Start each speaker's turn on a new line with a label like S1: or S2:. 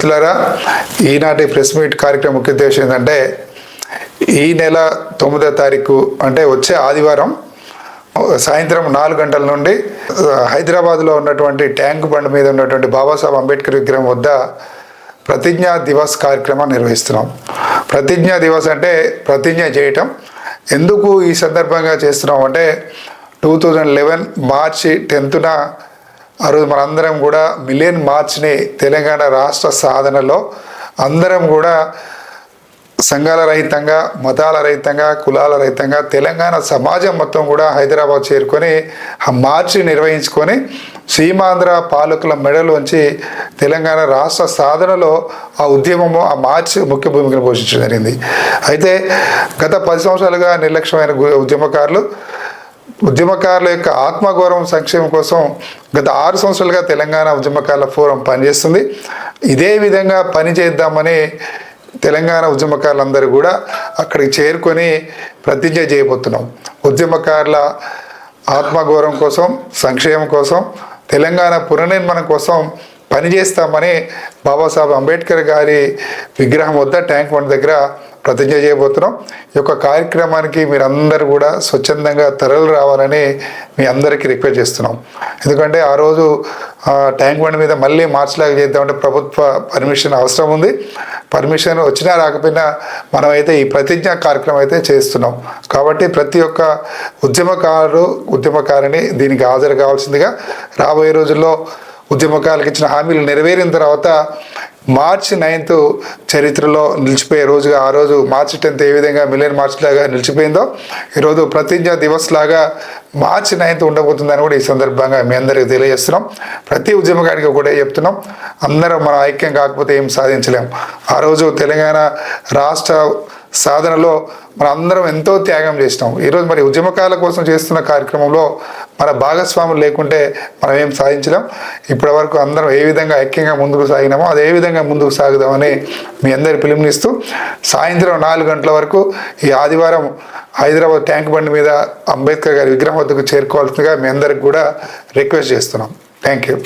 S1: మిత్రులారా ఈనాటి press meet కార్యక్రమం ముఖ్య ఉద్దేశం ఏంటంటే ఈ నెల తొమ్మిదో తారీఖు అంటే వచ్చే ఆదివారం సాయంత్రం నాలుగు గంటల నుండి హైదరాబాద్లో ఉన్నటువంటి ట్యాంక్ బండ్ మీద ఉన్నటువంటి బాబాసాహెబ్ అంబేద్కర్ విగ్రహం వద్ద ప్రతిజ్ఞా దివస్ కార్యక్రమం నిర్వహిస్తున్నాం. ప్రతిజ్ఞా దివస్ అంటే ప్రతిజ్ఞ చేయటం. ఎందుకు ఈ సందర్భంగా చేస్తున్నాం అంటే టూ థౌజండ్ లెవెన్ మార్చి టెన్త్న ఆ రోజు మనందరం కూడా మిలియన్ మార్చ్ని తెలంగాణ రాష్ట్ర సాధనలో అందరం కూడా సంఘాల రహితంగా మతాల రహితంగా కులాల రహితంగా తెలంగాణ సమాజం మొత్తం కూడా హైదరాబాద్ చేరుకొని ఆ మార్చి నిర్వహించుకొని సీమాంధ్ర పాలకుల మెడలోంచి తెలంగాణ రాష్ట్ర సాధనలో ఆ ఉద్యమము ఆ మార్చి ముఖ్య భూమికను పోషించడం జరిగింది. అయితే గత పది సంవత్సరాలుగా నిర్లక్ష్యమైన గు- ఉద్యమకారులు ఉద్యమకారుల యొక్క ఆత్మగౌరవం సంక్షేమం కోసం గత ఆరు సంవత్సరాలుగా తెలంగాణ ఉద్యమకారుల ఫోరం పనిచేస్తుంది. ఇదే విధంగా పని చేద్దామని తెలంగాణ ఉద్యమకారులందరూ కూడా అక్కడికి చేరుకొని ప్రతిజ్ఞ చేయబోతున్నాం. ఉద్యమకారుల ఆత్మగౌరవం కోసం సంక్షేమం కోసం తెలంగాణ పునర్నిర్మాణం కోసం పనిచేస్తామని బాబాసాహెబ్ అంబేద్కర్ గారి విగ్రహం వద్ద ట్యాంక్ బండ్ దగ్గర ప్రతిజ్ఞ చేయబోతున్నాం. ఈ యొక్క కార్యక్రమానికి మీరందరూ కూడా స్వచ్ఛందంగా తరలి రావాలని మీ అందరికీ రిక్వెస్ట్ చేస్తున్నాం. ఎందుకంటే ఆ రోజు ఆ, ట్యాంక్ బండ్ మీద మళ్ళీ మార్చిలాగా చేద్దామంటే ప్రభుత్వ పర్మిషన్ అవసరం ఉంది. పర్మిషన్ వచ్చినా రాకపోయినా మనమైతే ఈ ప్రతిజ్ఞ కార్యక్రమం అయితే చేస్తున్నాం. కాబట్టి ప్రతి ఒక్క ఉద్యమకారుడు ఉద్యమకారిని దీనికి హాజరు కావాల్సిందిగా రాబోయే రోజుల్లో ఉద్యమకాలకు ఇచ్చిన హామీలు నెరవేరిన తర్వాత మార్చి నైన్త్ చరిత్రలో నిలిచిపోయే రోజుగా ఆ రోజు మార్చి టెన్త్ ఏ విధంగా మిలియన్ మార్చ్ లాగా నిలిచిపోయిందో ఈరోజు ప్రతిజ్ఞ దివస్ లాగా మార్చి నైన్త్ ఉండబోతుందని కూడా ఈ సందర్భంగా మీ అందరికీ తెలియజేస్తున్నాం. ప్రతి ఉద్యమకారికి కూడా చెప్తున్నాం. అందరం మన ఐక్యం కాకపోతే ఏం సాధించలేం. ఆ రోజు తెలంగాణ రాష్ట్ర సాధనలో మన అందరం ఎంతో త్యాగం చేసినాం. ఈరోజు మరి ఉద్యమకాల కోసం చేస్తున్న కార్యక్రమంలో మన భాగస్వాములు లేకుంటే మనం ఏం సాధించలేం. ఇప్పటి వరకు అందరం ఏ విధంగా ఐక్యంగా ముందుకు సాగినామో అదే విధంగా ముందుకు సాగుదామని మీ అందరి పిలుపునిస్తూ సాయంత్రం నాలుగు గంటల వరకు ఈ ఆదివారం హైదరాబాద్ ట్యాంక్ బండి మీద అంబేద్కర్ గారి విగ్రహం వద్దకు చేరుకోవాల్సిందిగా మీ అందరికి కూడా రిక్వెస్ట్ చేస్తున్నాం. Thank you.